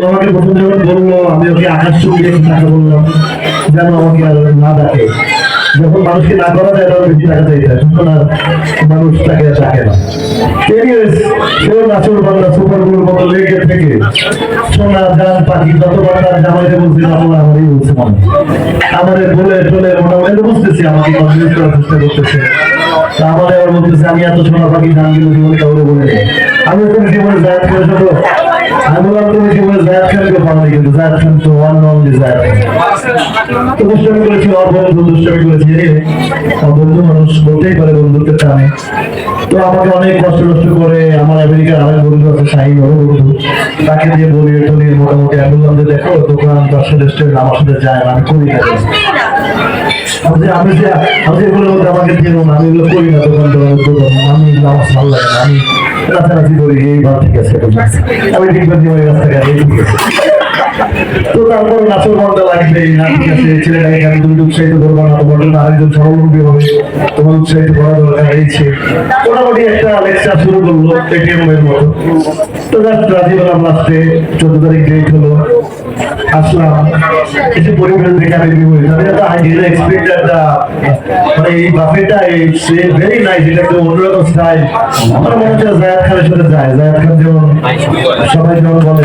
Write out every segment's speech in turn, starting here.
তো আমাকে প্রথম যখন বলল, আমি ওকে আকাশ ছবি রেখে বললাম যেন আমাকে আর না ডাকে। যখন মানুষকে না করা যায়, তখন বেশি টাকা হয়। আর মানুষ তাকে ডাকে না। বাংলা আবার বলতেছে, আমি এত সোনা, পাখি জীবনে বলে আমি তো আমি বললাম তুমি জীবনে জায়গা খানকে পাওনি কিন্তু জায়গা খান তো ওয়ান অনলি জায়গা তো দুষ্টামি করেছি ওর বন্ধু দুষ্টামি করেছি আমার বন্ধু মানুষ বলতেই পারে বন্ধুত্বের টানে তো আমাকে অনেক কষ্ট কষ্ট করে আমার আমেরিকার আরেক বন্ধু আছে শাহিন ওর বন্ধু তাকে দিয়ে বলি টলি মোটামুটি আমি বললাম যে দেখো দোকান দশটা রেস্টুরেন্ট আমার সাথে যায় আমি করি না আমি যে আমি এগুলো আমাকে দিয়ে আমি এগুলো করি না দোকান দোকান আমি আমার ভালো লাগে না আমি রাতারাতি করি এই ভাব ঠিক আছে আমি দেখবেন যে ওই রাস্তায় এই ঠিক আছে তো তারপর নাচের মনটা লাগবে না ঠিক আছে ছেলেটাকে আমি তুমি উৎসাহিত করব না তোমার জন্য আরেকজন স্বাবলম্বী হবে তোমার উৎসাহিত করা দরকার হয়েছে মোটামুটি একটা লেকচার শুরু করল এটিএম এর মতো। তো জাস্ট রাজি হলাম লাস্টে চোদ্দ তারিখ ডেট হলো। আসলাম। কিছু পরিমাণ দেখে আমি আমি একটা আই মানে এটা একটা অন্যরকম স্টাইল আমার মনে যায়। যেমন সবাই যেমন বলে।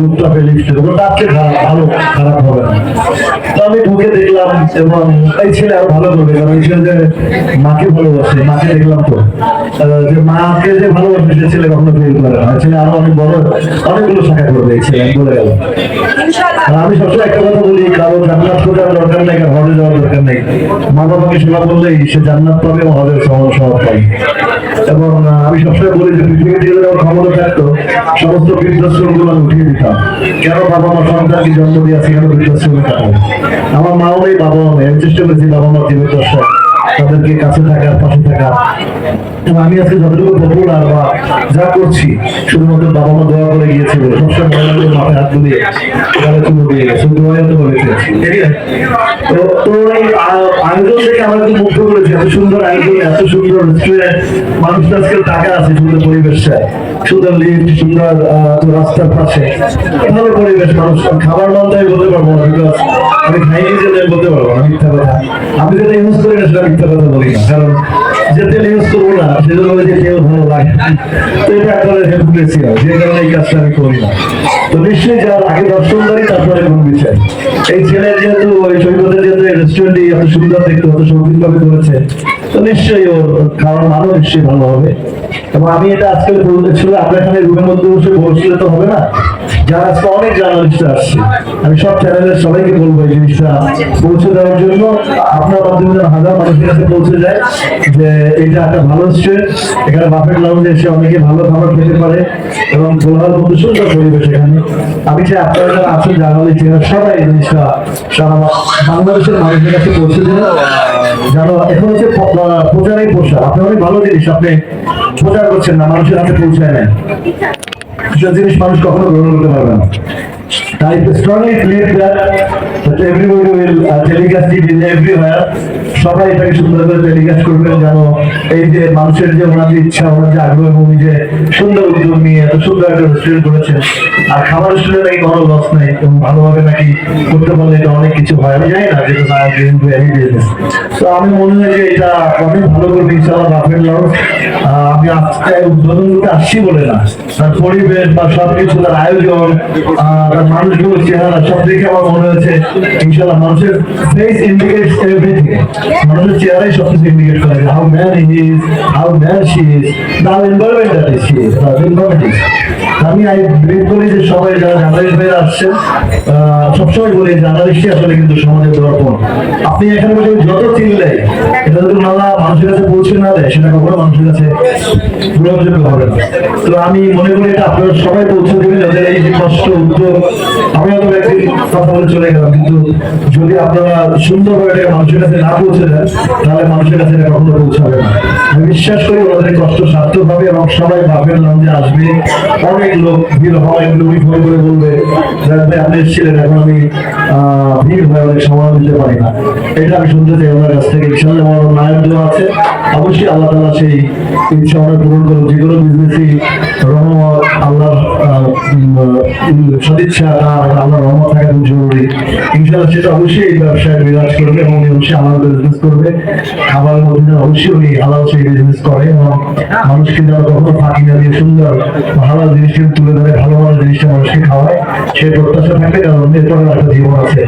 রূপটাপে লিফটে দেবো খারাপ, ভালো, খারাপ হবে তো আমি ঢুকে দেখলাম এবং এই ছেলে আরও ভালো করবে, কারণ ছেলে যে মাকে ভালোবাসে, মাকে দেখলাম তো। যে মাকে যে ভালোবাসে, সে ছেলে কখনো ফেল করে না। ছেলে আরও অনেক বড়, অনেকগুলো শাখা করবে এই ছেলে, বলে গেল। আমি সবসময় একটা কথা বলি কারও জান্নাত খোঁজার দরকার নেই কারও হজে যাওয়ার দরকার নেই। মা বাবাকে সেবা করলেই সে জান্নাত পাবে এবং হজের সহজ সহজ পাবে। এবং আমি সবসময় বলি যে পৃথিবীতে ক্ষমতা থাকতো সমস্ত বৃদ্ধাশ্রমগুলো উঠিয়ে দিতাম। কেন বাবা মা সন্তানকে জন্ম দিয়েছে কেন বৃদ্ধাশ্রমে কাটাবো? আমার মাও নেই, বাবাও নেই। চেষ্টা করেছি বাবা মার জীবন তাদেরকে কাছে থাকার পাশে থাকা। আমি আজকে যতটুকু পপুলার বা যা করছি, শুধুমাত্র বাবা মা দোয়া করে গিয়েছে বলে সবসময় মাথায় হাত বুলিয়ে গালে চুমু দিয়ে গেছে। দোয়াই তো বলেছে তো এই আয়োজন থেকে আমার একটু মুগ্ধ করেছে। এত সুন্দর আয়োজন, এত সুন্দর রেস্টুরেন্ট মানুষটা আজকে টাকা আছে, সুন্দর পরিবেশটা সুন্দর লিফট সুন্দর রাস্তার পাশে। ভালো পরিবেশ মানুষ খাবার মান বলতে পারব না আমি খাইনি যে বলতে পারব মিথ্যা কথা। আমি যেটা ইউজ করি না, সেটা মিথ্যা কথা বলি না। কারণ ইউজ করব না, সেজন্য যে ভালো লাগে তো এটা করেছি যে কারণে এই কাজটা আমি করি না। তো নিশ্চয়ই যার আগে তারপরে এই ছেলে যেহেতু, ওই সৈকতের যেহেতু রেস্টুরেন্টে এত দেখতে করেছে, তো নিশ্চয়ই ওর খাওয়ার মানও নিশ্চয়ই ভালো হবে। এবং আমি এটা আজকে বলতেছিল আপনার এখানে রুমের মধ্যে বসে বসলে তো হবে না? যারা আজকে অনেক জার্নালিস্ট আসছে আমি সব চ্যানেলের সবাইকে বলব এই জিনিসটা। পৌঁছে দেওয়ার জন্য আপনার মাধ্যমে যেন হাজার মানুষের কাছে পৌঁছে যায় যে এটা একটা ভালো রেস্টুরেন্ট এখানে বাফেট লাউঞ্জে এসে অনেকে ভালো খাবার খেতে পারে এবং গোলাহার মতো সুন্দর পরিবেশ এখানে। আমি চাই আপনারা যারা আছেন জার্নালিস্ট সবাই এই জিনিসটা সারা বাংলাদেশের মানুষের কাছে পৌঁছে দেন। যেন এখন হচ্ছে প- আহ, প্রচারেই প্রসার। আপনি অনেক ভালো জিনিস আপনি প্রচার করছেন না মানুষের হাতে পৌঁছায় নেন। সে জিনিস মানুষ কখনো গ্রহণ করতে পারবে না that, that everybody will uh, telecast it in everywhere. সবাই এটাকে সুন্দর করে টেলিকাস্ট করবেন যেন এই যে মানুষের যে ওনার যে ইচ্ছা, ওনার যে আগ্রহ এবং যে সুন্দর উদ্যোগ নিয়ে এত সুন্দর একটা রেস্টুরেন্ট করেছেন। আর খাবার রেস্টুরেন্ট নাকি কোনো লস নেই এবং ভালোভাবে নাকি করতে পারলে এটা অনেক কিছু হয়। আমি জানি না না যেহেতু বিজনেস তো আমি মনে হয় যে এটা অনেক ভালো করবে, ইনশাআল্লাহ বাফেট লস। আমি আজকে উদ্বোধন করতে আসছি বলে না। তার পরিবেশ বা সবকিছু, তার আয়োজন তার মানুষগুলোর চেহারা, সব দেখে আমার মনে হয়েছে ইনশাল্লাহ মানুষের ফেস ইন্ডিকেটস এভরিথিং মানুষের চেহারাই সবকিছু ইন্ডিকেট করে how man is how man she is the environment that is she the environment is আমি আই বিলিভ করি যে সবাই যারা জার্নালিস্ট আসছেন আহ, সবসময় বলি জার্নালিস্টই আসলে কিন্তু সমাজের দর্পণ। আপনি এখানে বসে যত চিনলে এটা যদি নালা মানুষের কাছে পৌঁছে না দেয় সেটা কখনো মানুষের কাছে গ্রহণযোগ্য হবে না। তো আমি মনে করি এটা আপনারা সবাই পৌঁছে দেবেন যাদের এই যে কষ্ট উদ্যোগ আমি হয়তো একদিন কথা বলে চলে গেলাম কিন্তু যদি আপনারা সুন্দরভাবে এটাকে মানুষের কাছে না পৌঁছে দেন তাহলে মানুষের কাছে এটা কখনো পৌঁছাবে না। আমি বিশ্বাস করি এই কষ্ট সার্থক হবে এবং সবাই ভাবেন যে আসবে। অনেক লোক ভিড় হয় লোকই ফোন করে বলবে "জাহিদ ভাই, আপনি এসেছিলেন, এখন আমি ভিড় হয়ে, অনেক সময় দিতে পারি না। এটা আমি শুনতে চাই ওনার কাছ থেকে। ইনশাল্লাহ আমার নায়ক দেওয়া আছে। অবশ্যই আল্লাহ তালা সেই ইচ্ছা আমরা পূরণ করব যে কোনো বিজনেসই রহমত, আল্লাহর সদিচ্ছা আর আল্লাহর রহমত থাকা খুব জরুরি। ইনশাল্লাহ সেটা অবশ্যই এই ব্যবসায় বিরাজ করবে এবং উনি অবশ্যই আলাদা বিজনেস করবে। খাবারের মধ্যে অবশ্যই উনি আলাদা সেই বিজনেস করে এবং মানুষকে যেন কখনো ফাঁকি না দিয়ে সুন্দর ভালো জিনিসটা তুলে ধরে ভালো ভালো জিনিসটা মানুষকে খাওয়ায় সেই প্রত্যাশা থাকবে কারণ এরপরে একটা জীবন আছে।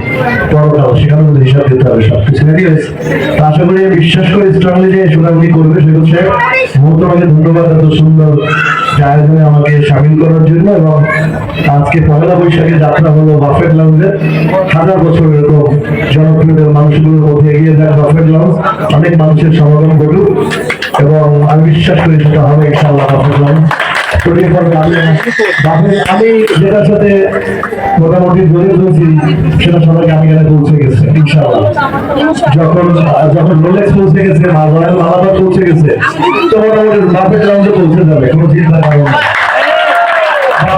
পরকাল সেখানে কিন্তু হিসাব দিতে হবে, সবকিছু হয়েছে তা আশা করি, বিশ্বাস করি স্ট্রংলি যে উনি করবে সেটা হচ্ছে মুহূর্ত আমাকে ধন্যবাদ এত সুন্দর আয়োজনে আমাকে সামিল করার জন্য এবং আজকে পহেলা বৈশাখে যাত্রা হলো বাফেট লাউঞ্জে হাজার বছর এরকম জনপ্রিয় মানুষগুলোর মধ্যে এগিয়ে যায় বাফেট লাউঞ্জ অনেক মানুষের সমাগম ঘটুক এবং আমি বিশ্বাস করি সেটা হবে ইনশাআল্লাহ বাফেট লাউঞ্জ আমি মোটামুটি জড়িত হয়েছি সেটা সবাইকে আমি এখানে পৌঁছে গেছে যখন যখন রোলেক্স পৌঁছে গেছে মা আলাদা পৌঁছে গেছে, তো মোটামুটি বাফেট লাউঞ্জে পৌঁছে যাবে, কোনো চিন্তা নেই।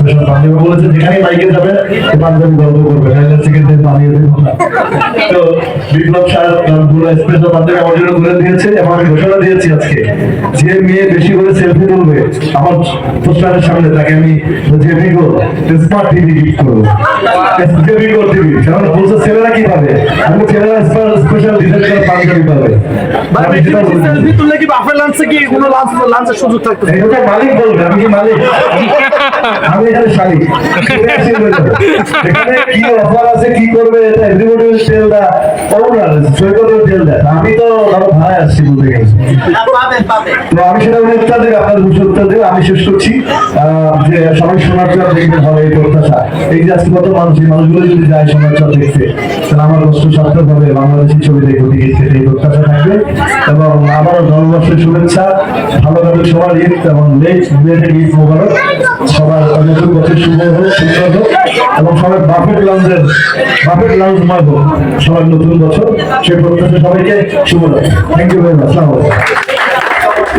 স্পেশাল বলেছে যেখানে বাইকে যাবে এই গল্প করবে নাইলে সেকেন্ডে বানিয়ে দেবে তো বিপ্লব শাহ পুরো স্পেশাল পাঞ্জাবি আমার জন্য করে দিয়েছে এবং আমি ঘোষণা দিয়েছি আজকে যে মেয়ে বেশি করে সেলফি তুলবে আমার পোস্টারের সামনে তাকে আমি যে ভিগো স্মার্ট টিভি গিফট করব। যে ভিগো টিভি কারণ বলছে ছেলেরা কি পাবে? আমি ছেলেরা স্পেশাল ডিজাইন করে পাঞ্জাবি পাবে? আমি যেটা বলছি। সেলফি তুললে কি বাফের লাঞ্চে কি কোনো লাঞ্চ লাঞ্চের সুযোগ থাকতো এটা মালিক বলবে আমি কি মালিক? আমি এখানে শালিক ঘুরে আসি বলে দেবো। এখানে কি অফার আছে কি করবে এটা everybody will tell the owner Saikat will tell that আমি তো ধরো ভাড়ায় আসছি বলতে গেলে তো আমি সেটা উনি উত্তর দেবে আপনার দুশো উত্তর দেবে আমি শেষ করছি। যে সবাই চর দেখবেন হবে এই প্রত্যাশা। এই যে আজকে কত মানুষ এই মানুষগুলো যদি যায় চর দেখতে তাহলে আমার কষ্ট সার্থক হবে বাংলাদেশি ছবি দেখব টিকিট এই প্রত্যাশা থাকবে। এবং আবারও নববর্ষের শুভেচ্ছা। ভালো সবার ঈদ এবং লেট লেট ঈদ মোবারক। সবার নতুন বছর শুভ হোক সুন্দর হোক এবং সবার বাফেট লাউঞ্জের বাফেট লাউঞ্জ হোক সবার নতুন বছর। সেই প্রত্যাশা সবাইকে। শুভ থ্যাংক ইউ ভেরি মাচ